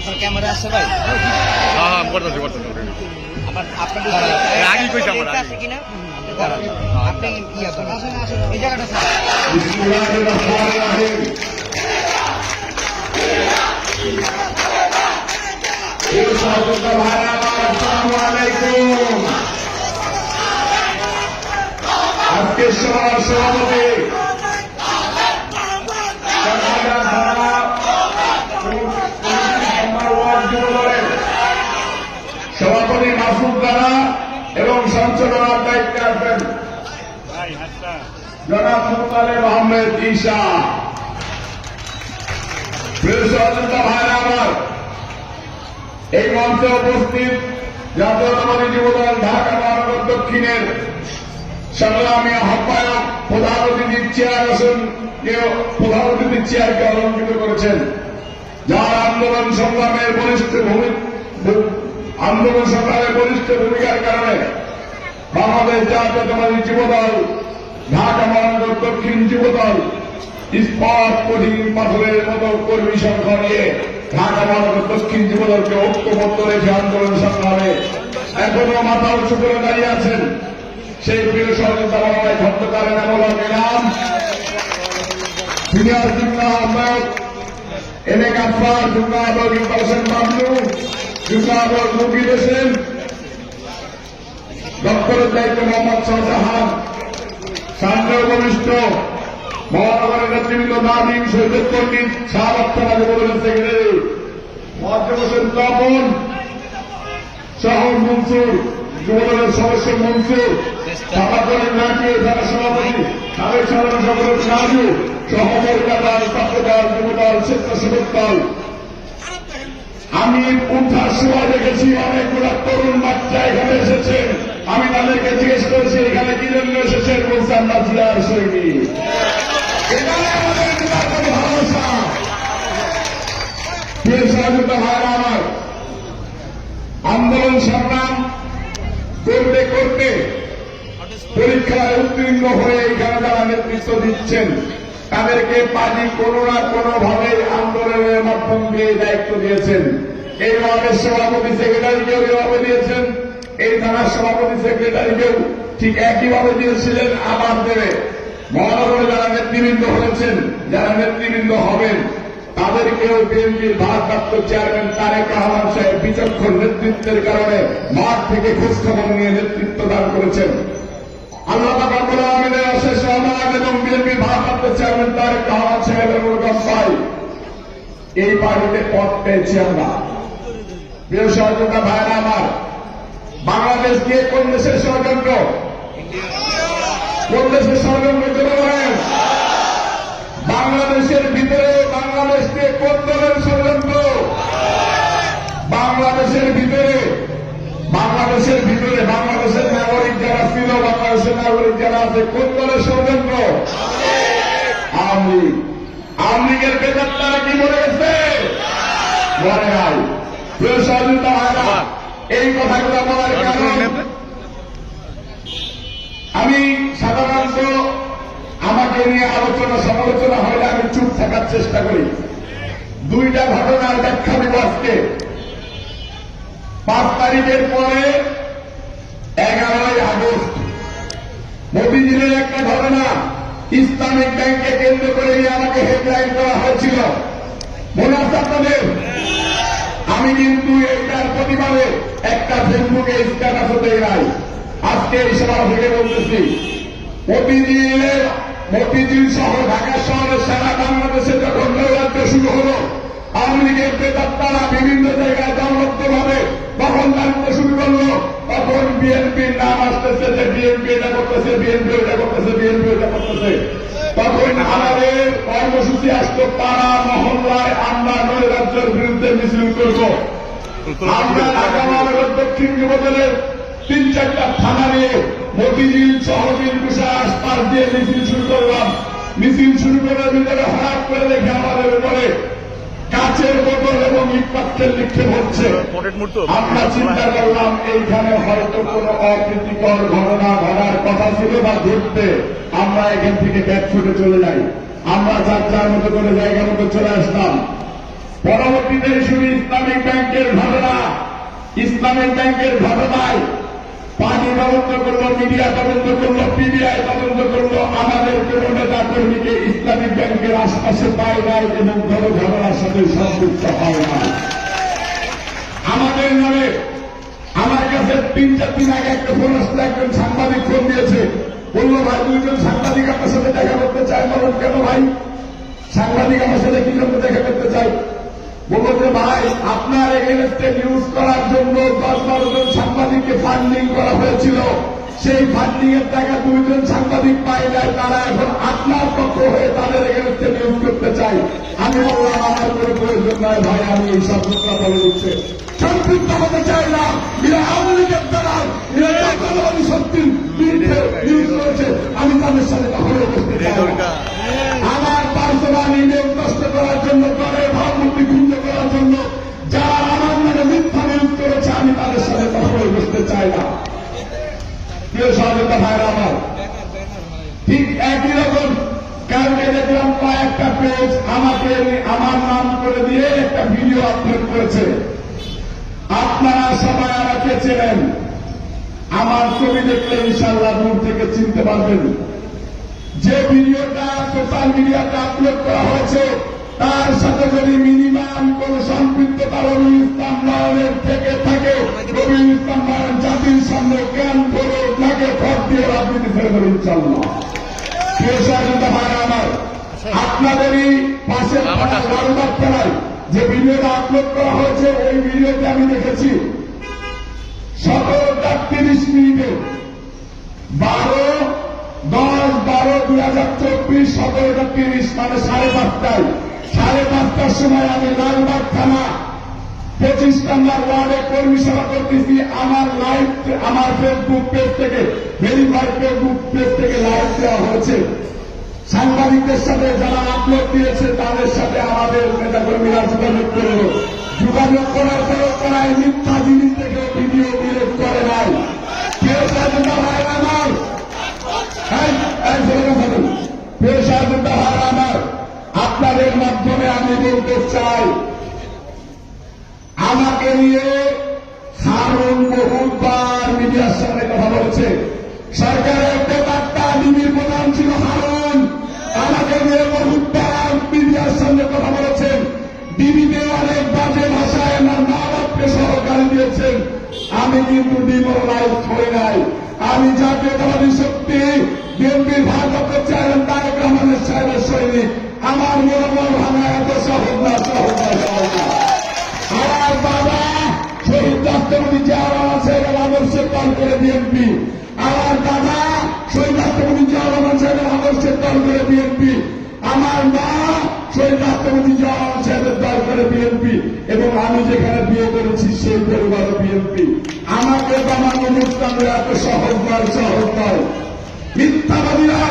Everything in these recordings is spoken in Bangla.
আপনার ক্যামেরা আছে ভাই? হ্যাঁ হ্যাঁ করতেছি করতেছি আমার আপনার এর কইছে আমার। আছে কিনা? আপনি দাঁড়ান। আপনি করেন। এই জায়গাটা আজকে সভার সভাপতি সভাপতি সঞ্চালনার দায়িত্বে আছেন জনাব মুতালেব আহমেদ ঈশা। সহযোগিতা ভাইরা আমার, এই মঞ্চে উপস্থিত জাতীয়তাবাদী যুবদল ঢাকা মহানগর দক্ষিণের সংগ্রামী আহ্বায়ক, প্রধান অতিথির চেয়ার আসন প্রধান অতিথির চেয়ারকে অলঙ্কৃত করেছেন। যার আন্দোলন সংগ্রামের বলিষ্ঠ ভূমি আন্দোলন সংগ্রামের বলিষ্ঠ ভূমিকার কারণে বাংলাদেশ জাতীয়তাবাদী যুবদল, ঢাকা মহানগর দক্ষিণ যুবদল, ইস্পাত কঠিন পাথরের মতো কর্মী সংখ্যা নিয়ে ঢাকা মহানগর দক্ষিণ যুবদলকে ঐক্যবদ্ধ রেখে আন্দোলন সংগ্রামে এখনও মাথা উঁচু করে দাঁড়িয়ে আছেন সেই প্রিয় সহযোগিতা বাংলায় খন্দকারের আমল নাম সিনিয়র যুগ্ম আহ্বায়ক এনে যুগ্ম আহ্বায়ক ইকবাল হোসেন বাবলু, যুগ্ম আহ্বায়ক মুকিদ হোসেন দপ্তরের দায়িত্ব মোহাম্মদ শাহজাহান সান্দ্র কনিষ্ঠ মহানগরের নেতৃবৃন্দ নাদিম শহীদ পণ্ডিত থানা যুবদলের সেক্রেটারি মহাদেব হোসেন তপন সহ মনসুর, যুবদলের সদস্য মনসুর সাহাবাদের নাকিয়ে যারা সভাপতি সাবেক সাধারণ সম্পাদক রাজু সহমর্যাদার ছাত্রদল যুবদল, স্বেচ্ছাসেবক দল? আমি উদ্ধার সময় দেখেছি, অনেকগুলো তরুণ বাচ্চা এখানে এসেছেন আমি তাদেরকে জিজ্ঞেস করেছি, এখানে কি জন্য এসেছেন বলছে আমরা জিয়ার সৈনিক। এখানে আমার, আন্দোলন সংগ্রাম করতে করতে পরীক্ষায় উত্তীর্ণ হয়ে এখানে যারা নেতৃত্ব দিচ্ছেন, তাদেরকে পার্টি কোনো না কোনো ভাবে আন্দোলনের মাধ্যম দিয়ে দায়িত্ব দিয়েছেন। এই ওয়ার্ডের সভাপতি সেক্রেটারিকেও এভাবে দিয়েছেন এই থানার সভাপতি সেক্রেটারিকেও ঠিক একইভাবে দিয়েছিলেন আবার দেবে। মহানগরে যারা নেতৃবৃন্দ হয়েছেন, যারা নেতৃবৃন্দ হবেন তাদেরকেও বিএনপির ভারপ্রাপ্ত চেয়ারম্যান তারেক রহমান সাহেব বিচক্ষণ নেতৃত্বের কারণে মাঠ থেকে খোঁজখবর নিয়ে নেতৃত্ব দান করেছেন। আল্লাহ রহমান এবং বিএনপির ভারপ্রাপ্ত চেয়ারম্যান তারেক রহমান সাহেবের অনুগম পাই এই পার্টিতে পদ পেয়েছি আমরা। প্রিয় সহযোগিতা ভাইরা আমার বাংলাদেশ দিয়ে কোন দেশের ষড়যন্ত্র। কোন দেশের ষড়যন্ত্র করে বলেন বাংলাদেশের ভিতরে বাংলাদেশ দিয়ে কোন দলের ষড়যন্ত্র? বাংলাদেশের ভিতরে বাংলাদেশের ভিতরে, বাংলাদেশের নাগরিক যারা ছিল, বাংলাদেশের নাগরিক যারা আছে, কোন দলের ষড়যন্ত্র? আওয়ামী লীগ। আওয়ামী লীগের বেতনটারা কি বলে গেছে? মনে নাই। প্রিয় সহযোগিতা হয় না এই কথাগুলো বলার কারণ আমি সাধারণত আমাকে নিয়ে আলোচনা সমালোচনা হলে আমি চুপ থাকার চেষ্টা করি। দুইটা ঘটনার ব্যাখ্যা দিব আজকে। পাঁচ তারিখের পরে এগারোই আগস্ট মতিঝিলের একটা ঘটনা। ইসলামিক ব্যাংকে কেন্দ্র করে নিয়ে আমাকে হেডলাইন করা হয়েছিল। মনে আছে আপনাদের? আমি কিন্তু এইটার প্রতিবাদে একটা ফেসবুকে স্ট্যাটাসও দেই নাই। আজকে এই সভা থেকে বলতেছি, মতিঝিলের মতিঝিল সহ ঢাকা শহরের সারা বাংলাদেশে যখন নৈরাজ্য শুরু হলো, আওয়ামী লীগের প্রেতাত্মারা বিভিন্ন জায়গায় দলবদ্ধভাবে দখল দাঁড়িয়ে শুরু করল। তখন বিএনপির নাম আসতেছে যে বিএনপি এটা করতেছে, বিএনপি এটা করতেছে, বিএনপি এটা করতেছে। তখন আমাদের কর্মসূচি আসতো পাড়া মহল্লায় আমরা নৈরাজ্যের বিরুদ্ধে মিছিল করব। আমরা মহানগর দক্ষিণ যুবদলের তিন চারটা থানা নিয়ে মতিঝিল, সহজিল বিশ্বাস পাশ দিয়ে মিছিল শুরু করলাম। মিছিল শুরু করার ভিতরে হঠাৎ করে দেখে আমাদের উপরে কাচের বোতল এবং ইটপাত্রের লিখতে হচ্ছে। আমরা চিন্তা করলাম এইখানে হয়তো কোন অপ্রীতিকর ঘটনা ঘটার কথা ছিল বা ঘটতে আমরা এখান থেকে ব্যাগ ছুটে চলে যাই। আমরা যার যার মতো করে জায়গা মতো চলে আসলাম। পরবর্তীতে শুধু ইসলামিক ব্যাংকের ঘটনা। ইসলামিক ব্যাংকের ঘটনায় পানি তদন্ত করল, মিডিয়া তদন্ত করল পিবিআই তদন্ত করল। আমাদের কোন নেতা কর্মীকে ইসলামিক ব্যাংকের আশপাশে পায় নাই এবং বড় ঝগড়ার সাথে সম্পৃক্ত হয় না আমাদের নামে আমার কাছে তিন চার দিন আগে একটা ফোন আসলে, একজন সাংবাদিক ফোন দিয়েছে। বলল, ভাই, দুইজন সাংবাদিক আপনার সাথে দেখা করতে চায় বলুন কেন ভাই? সাংবাদিক আমার সাথে কি জন্য দেখা করতে চাই বলল যে ভাই আপনার এগেনস্টে নিউজ করার জন্য দশ বারো জন সাংবাদিককে ফান্ডিং করা হয়েছিল। সেই ফান্ডিং এর টাকা দুইজন সাংবাদিক পাই নাই তারা এখন আপনার পক্ষ হয়ে তাদের এগেনস্টে নিউজ করতে চাই আমি বললাম আমার কোনো প্রয়োজন নয় ভাই আমি এই সব কথা বলে দিচ্ছে। সম্পৃক্ত হতে চাই না। এরা আওয়ামী লীগের দ্বারা এরা জাতীয়তাবাদী শক্তির বিরুদ্ধে নিউজ করেছে। আমি তাদের সাথে কখনো করতে চাই না আমার পার্সোনাল নষ্ট করার জন্য দলের ভাবমূর্তি ভিন্ন করার জন্য, যারা আমার নামে মিথ্যা নিয়োগ করেছে, আমি তাদের সাথে কখনোই বসতে চাই না। প্রিয় সহযোগিতা ভাইরা আমার, ঠিক একই রকম কালকে দেখলাম কয়েকটা পেজ আমাকে, আমার নাম করে দিয়ে একটা ভিডিও আপলোড করেছে। আপনারা সবাই আমাকে চেনেন। আমার ছবি দেখলে ইনশাল্লাহ দূর থেকে চিনতে পারবেন। যে ভিডিওটা সোশ্যাল মিডিয়াতে আপলোড করা হয়েছে তার সাথে যদি মিনিমাম কোন সম্পৃক্ততা রবি ইসলাম নয়নের থেকে থাকে রবি ইসলাম নয়ন জাতির সামনে জ্ঞান করে তাকে ভোট দিয়ে রাজনীতি ছেড়ে দেবে ইনশাল্লাহ আমার আপনাদেরই পাশে খেলায় যে ভিডিওটা আপলোড করা হয়েছে ওই ভিডিওতে আমি দেখেছি সতেরোটা তিরিশ মিনিটে বারো দশ বারো দুই হাজার চব্বিশ সতেরোটা তিরিশ মানে সাড়ে পাঁচটায়। সাড়ে পাঁচটার সময় আমি লালবাগ থানা পঁচিশ নম্বর ওয়ার্ডে কর্মী সভা করতেছি। আমার লাইভ আমার ফেসবুক পেজ থেকে ভেরিফাইড ফেসবুক পেজ থেকে লাইভ দেওয়া হয়েছে। সাংবাদিকদের সাথে যারা আপলোড দিয়েছে, তাদের সাথে আমাদের নেতাকর্মীরা যোগাযোগ করল যোগাযোগ করার পরেও তারা মিথ্যা জিনিস থেকে ভিডিও ডিলেট করে নাই। কেউ স্বাধীনতা হয় আমার, আপনাদের মাধ্যমে আমি বলতে চাই, আমাকে নিয়ে হারুন বহুবার মিডিয়ার সামনে কথা বলেছে। সরকারের বার্তা ডিবির প্রধান ছিল হারুন। আমাকে নিয়ে বহুবার মিডিয়ার সামনে কথা বলেছেন। ডিবিতে অনেক বাজে ভাষায় আমার মা বাপকে সহকারী দিয়েছেন। আমি কিন্তু ডিমোরালাইজ হয়ে নাই। আমি জাতীয়তাবাদী শক্তি বিএনপির ভারপ্রাপ্ত চেয়ারম্যান তারেক রহমানের সাহেবের সৈনিক। আমার মনোবল ভাঙা এত সহজ না, সহজ আমার বাবা শহীদ রাষ্ট্রপতি রহমান সাহেবের আদর্শের দল করে বিএনপি। আমার দাদা শহীদ রাষ্ট্রপতি রহমান সাহেবের আদর্শের দল করে বিএনপি। আমার মা শহীদ রাষ্ট্রপতি রহমান সাহেবের দল বিএনপি এবং আমি যেখানে বিয়ে করেছি, সেই পরিবারও বিএনপি আমাকে বাবা অনুষ্ঠানের এত সহজ নয় সহজ নয় মিথ্যাবাদীরা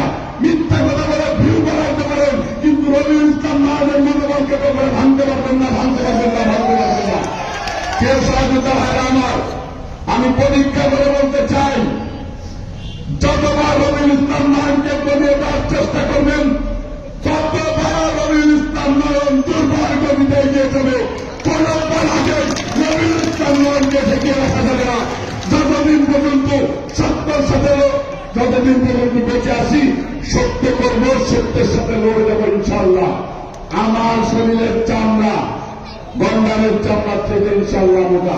মিথ্যা কথা বলে ভিউ বাড়াইতে পারেন কিন্তু রবিউল ইসলাম নামের মনোবলকে করে ভাঙতে পারবেন না, ভাঙতে পারবেন না, ভাঙতে পারবেন না। কেউ সহযোগিতা হয় আমার। আমি পরীক্ষা করে বলতে চাই, যতবার রবিউল ইসলাম নায়নকে কমিয়ে দেওয়ার চেষ্টা করবেন, ততবার নয়ন দুর্বল কমিতে এগিয়ে যাবে কোন রবিউল ইসলাম নয়নকে ঠেকিয়ে রাখা যাবে না। যতদিন পর্যন্ত সত্তর সতেরো যতদিন পর্যন্ত বেঁচে আসি সত্য করব, সত্যের সাথে লড়ে যাব ইনশাল্লাহ আমার শরীরের চামড়া, গন্ডারের চামড়ার থেকে ইনশাল্লাহ মোটা।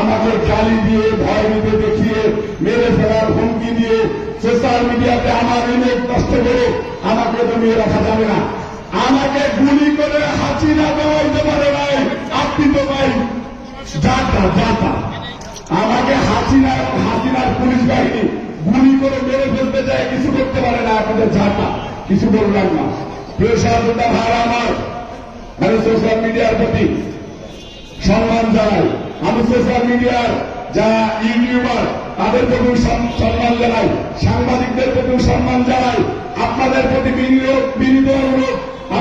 আমাকে গালি দিয়ে, ভয় দিতে দেখিয়ে, মেরে ফেলার হুমকি দিয়ে, সোশ্যাল মিডিয়াতে আমার ইমেজ নষ্ট করে আমাকে দমিয়ে রাখা যাবে না। আমাকে গুলি করে হাসিনা দেওয়াইতে পারে নাই। আপনি তো ভাই, যাতা যাতা। আমাকে হাসিনা হাসিনার পুলিশ বাহিনী গুলি করে মেরে ফেলতে যায় কিছু করতে পারে না। আপনাদের ঝাঁটা কিছু বললাম না। প্রিয় সহযোগিতা ভাই আমার, আমি সোশ্যাল মিডিয়ার প্রতি সম্মান জানাই। আমি সোশ্যাল মিডিয়ার যারা ইউটিউবার, তাদের প্রতি সম্মান জানাই। সাংবাদিকদের প্রতি সম্মান জানাই। আপনাদের প্রতি বিনিয়োগ বিনীত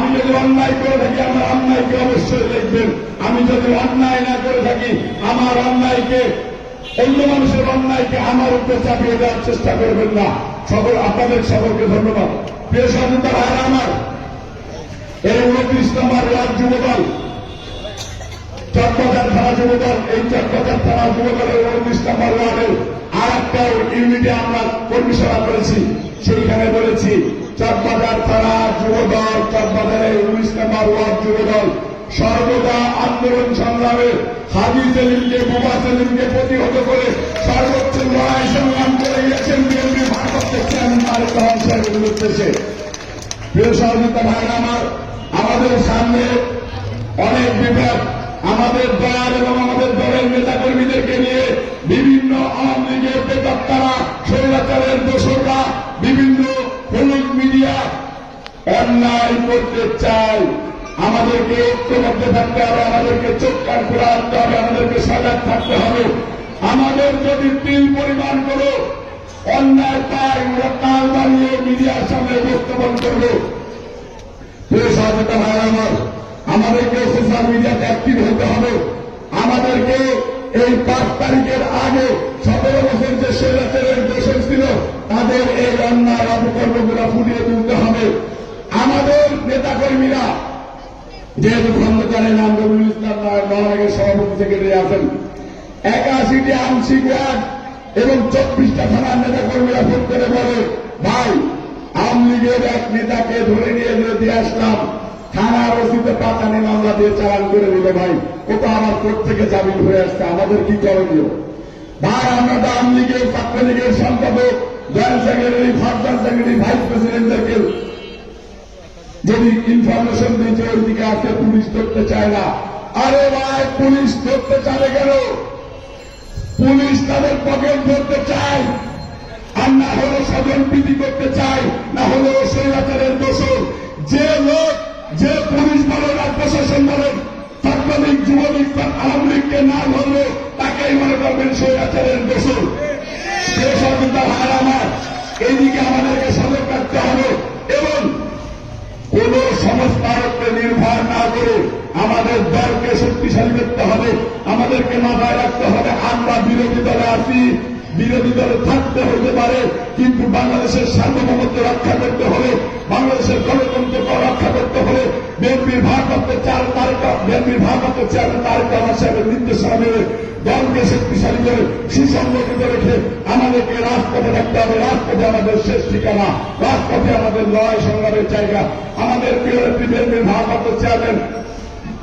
আমি যদি অন্যায় করে থাকি, আমার অন্যায়কে অবশ্যই লিখবেন আমি যদি অন্যায় না করে থাকি, আমার অন্যায়কে অন্য মানুষের অন্যায়কে আমার উপরে চাপিয়ে দেওয়ার চেষ্টা করবেন না। সকল, আপনাদের সকলকে ধন্যবাদ। প্রিয় স্বাধীনতা ভাইরা আমার, এই উনত্রিশ নম্বর রাজ্য যুবদল, চট্টগ্রাম থানা যুবদল, এই চট্টগ্রাম থানা যুবদলের উনত্রিশ নম্বর ওয়ার্ডের আর একটা ইউনিটে আমরা কর্মী সভা করেছি। সেইখানে বলেছি চট্টগ্রাম থানা যুবদল চট্টগ্রামের উনিশ নম্বর ওয়ার্ড যুবদল। সর্বদা আন্দোলন সংগ্রামে হাজি সেলিমকে বোমা সেলিমকে প্রতিহত করে সর্বোচ্চ লড়াই সংগ্রাম করে গেছেন বিএনপি ভারপ্রাপ্ত চেয়ারম্যান তারেক সাহেবের উদ্দেশ্যে। প্রিয় সহযোগিতা ভাই আমার, আমাদের সামনে অনেক বিপদ আমাদের দল এবং আমাদের দলের নেতা কর্মীদেরকে নিয়ে বিভিন্ন আওয়ামী লীগের বেতক্তারা স্বৈরাচারের দোষরা বিভিন্ন হলুদ মিডিয়া অন্যায় করতে চায় আমাদেরকে ঐক্যবদ্ধ থাকতে হবে, আমাদেরকে চোখ কান করে রাখতে হবে, আমাদেরকে সজাগ থাকতে হবে। আমাদের যদি তিল পরিমাণ করো, অন্যায় পায় ওরা কাল বানিয়ে মিডিয়ার সামনে উপস্থাপন করব। সহযোগিতা ভাই আমার, আমাদেরকে সোশ্যাল মিডিয়াতে অ্যাক্টিভ হতে হবে। আমাদেরকে এই পাঁচ তারিখের আগে সতেরো বছর যে স্বৈরাচারের দোষণ ছিল, তাদের এই অন্যায় অপকর্মগুলো ফুটিয়ে তুলতে হবে। আমাদের নেতাকর্মীরা যেহেতু খন্দকারের নাম রবিউল ইসলাম নয় মহানগরের সভাপতি সেক্রেটারি আছেন, একাশিটি আংশিক ওয়ার্ড এবং চব্বিশটা থানার নেতা কর্মীরা ফোন করে বলে, ভাই, আওয়ামী লীগের এক নেতাকে ধরে নিয়ে দিয়ে আসলাম, থানার ওসিতে পাতানি মামলা দিয়ে চালান করে দিল ভাই। ও তো আমার কোর্ট থেকে জামিন হয়ে আসছে, আমাদের কি করণীয়? ভাই, আমরা তো আওয়ামী লীগের ছাত্রলীগের সম্পাদক, joint secretary first secretary, vice প্রেসিডেন্টদেরকে যদি ইনফরমেশন দিয়েছে ওইদিকে আসতে পুলিশ ধরতে চায় না। আরে ভাই, পুলিশ ধরতে চাবে কেন? পুলিশ তাদের পকেট ধরতে চায়। আর না হলে স্বজন প্রীতি করতে চায়, না হলে স্বৈরাচারের দোষর। যে লোক, যে পুলিশ বলেন আর প্রশাসন বলেন ছাত্রলীগ যুবলীগ তার আওয়ামী লীগকে না ধরলে, তাকেই মনে করবেন স্বৈরাচারের দোষর। সে সহযোগিতা হার আমার এইদিকে আমাদেরকে সজাগ রাখতে হবে। কোন সংস্থার উপরে নির্ভর না করে আমাদের দলকে শক্তিশালী করতে হবে, আমাদেরকে মাথায় রাখতে হবে, আমরা বিরোধী দলে আছি। বিরোধী দলে থাকতে হতে পারে, কিন্তু বাংলাদেশের সার্বভৌমত্ব রক্ষা করতে হবে বাংলাদেশের গণতন্ত্রকে রক্ষা করতে হবে বিএনপির ভারপ্রাপ্ত চার তারকা বিএনপির ভারপ্রাপ্ত চেয়ারম্যান তারেক রহমান সাহেবের নির্দেশনা মেনে দলকে শক্তিশালী করে, সুসংগঠিত রেখে আমাদেরকে রাজপথে রাখতে হবে। রাজপথে আমাদের শেষ ঠিকানা, রাজপথে আমাদের লড়াই সংগ্রামের জায়গা। আমাদের প্রিয় নেত্রী বিএনপির ভারপ্রাপ্ত চেয়ারম্যান,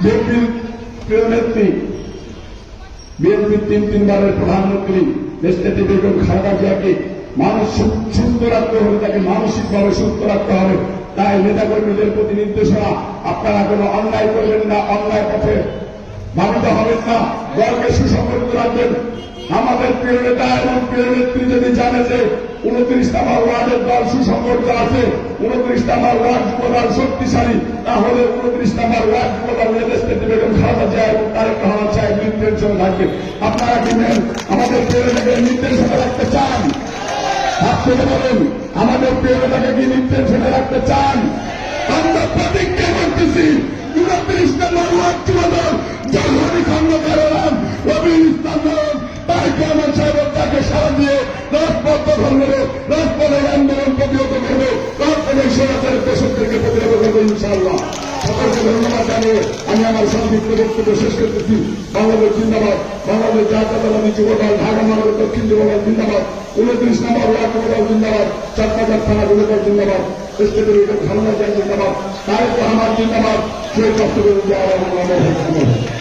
বিএনপির প্রিয় নেত্রী, বিএনপির তিন তিনবারের প্রধানমন্ত্রী দেশনেত্রী বেগম খালেদা জিয়াকে মানুষ সু- সুস্থ রাখতে হবে, তাকে মানসিকভাবে সুস্থ রাখতে হবে, তাই নেতাকর্মীদের প্রতি নির্দেশনা, আপনারা কোনো অন্যায় করবেন না, অন্যায় পথে ভাবিত হবেন না। দলকে সুসংগঠিত রাখবেন। আমাদের প্রিয় নেতা এবং প্রিয় নেত্রী যদি জানে যে উনত্রিশ নাম্বার ওয়ার্ডের দল সুসংগঠিত আছে উনত্রিশ নাম্বার ওয়ার্ড যুবদল শক্তিশালী, তাহলে উনত্রিশ নাম্বার ওয়ার্ড যুবদল নেতৃত্বে বেগম খালেদা জিয়া এবং তারেক রহমান সাহেব নির্দেশনা থাকবে আপনারা কি আমাদের প্রিয় নেতাকে নির্দেশনা রাখতে চান? হাত তুলে বলেন, আমাদের প্রিয় নেতাকে কি নির্দেশনা রাখতে চান? আমরা প্রতিজ্ঞা করতেছি উনত্রিশ নম্বর ওয়ার্ড যুবদল যখনই খন্দকার হলাম রবিউল ইসলাম তারেক রহমান সাহেব তাকে সারা দিয়ে রাজপথ দখল নেবে রাজপথের আন্দোলন প্রতিহত করবে রাজপথের সরাসরি দেশকে প্রতিহত করবে ইনশাআল্লাহ। সকলকে ধন্যবাদ জানিয়ে আমি আমার সংক্ষিপ্ত বক্তব্য শেষ করতেছি। বাংলাদেশ জিন্দাবাদ, বাংলাদেশ জাতীয়তাবাদী যুবদল, ঢাকা মহানগর দক্ষিণ যুবদল জিন্দাবাদ, উনত্রিশ নম্বর ওয়ার্ড যুবদল জিন্দাবাদ চট্টগ্রাম থানা যুবদল জিন্দাবাদ স্টেটের খালেদা জিয়া জিন্দাবাদ, তারেক রহমান জিন্দাবাদ সেই কষ্ট করে যাওয়া